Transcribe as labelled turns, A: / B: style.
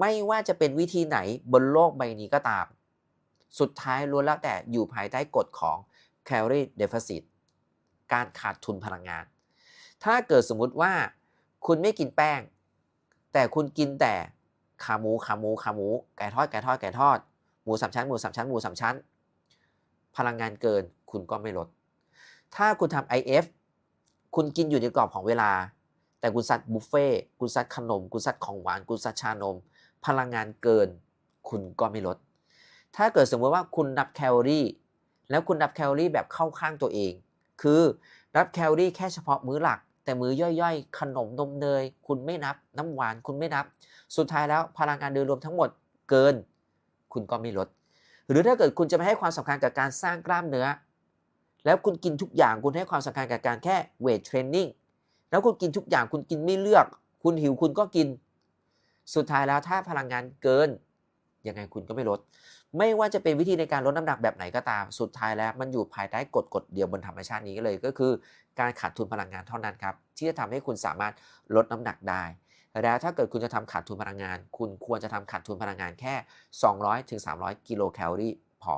A: ไม่ว่าจะเป็นวิธีไหนบนโลกใบนี้ก็ตาม สุดท้ายล้วนแล้วแต่อยู่ภายใต้กฎของ calorie deficit การขาดทุนพลังงาน ถ้าเกิดสมมุติว่าคุณไม่กินแป้ง แต่คุณกินแต่ขาหมูขาหมูขาหมูไก่ทอดไก่ทอดไก่ทอดหมูสามชั้นหมูสามชั้นหมูสามชั้น พลังงานเกินคุณก็ไม่ลด ถ้าคุณทำ IF คุณกินอยู่ในกรอบของเวลา แต่คุณซัดบุฟเฟ่คุณซัดขนม คุณซัดของหวาน คุณซัดชานม พลังงานเกิน คุณก็ไม่ลด ถ้าเกิดสมมติว่าคุณนับแคลอรี่ แล้วคุณนับแคลอรี่แบบเข้าข้างตัวเอง คือนับแคลอรี่แค่เฉพาะมื้อหลัก แต่มื้อย่อยๆ ขนมนมเนย คุณไม่นับน้ำหวานคุณไม่นับ สุดท้ายแล้วพลังงานโดยรวมทั้งหมดเกิน คุณก็ไม่ลด หรือถ้าเกิดคุณจะไม่ให้ความสำคัญกับการสร้างกล้ามเนื้อ แล้วคุณกินทุกอย่างคุณให้ความสำคัญกับการแค่เวทเทรนนิ่งแล้วคุณกินทุกอย่างคุณกินไม่เลือก คุณหิวคุณก็กิน สุดท้ายแล้วถ้าพลังงานเกินยังไงคุณก็ไม่ลด ไม่ว่าจะเป็นวิธีในการลดน้ำหนักแบบไหนก็ตาม สุดท้ายแล้วมันอยู่ภายใต้กฎกฎเดียวบนธรรมชาตินี้เลยก็คือ การขาดทุนพลังงานเท่านั้นครับ ที่จะทำให้คุณสามารถลดน้ำหนักได้แล้วถ้าเกิดคุณจะทำขาดทุนพลังงาน คุณควรจะทำขาดทุนพลังงานแค่ 200-300 กิโลแคลอรี่พอ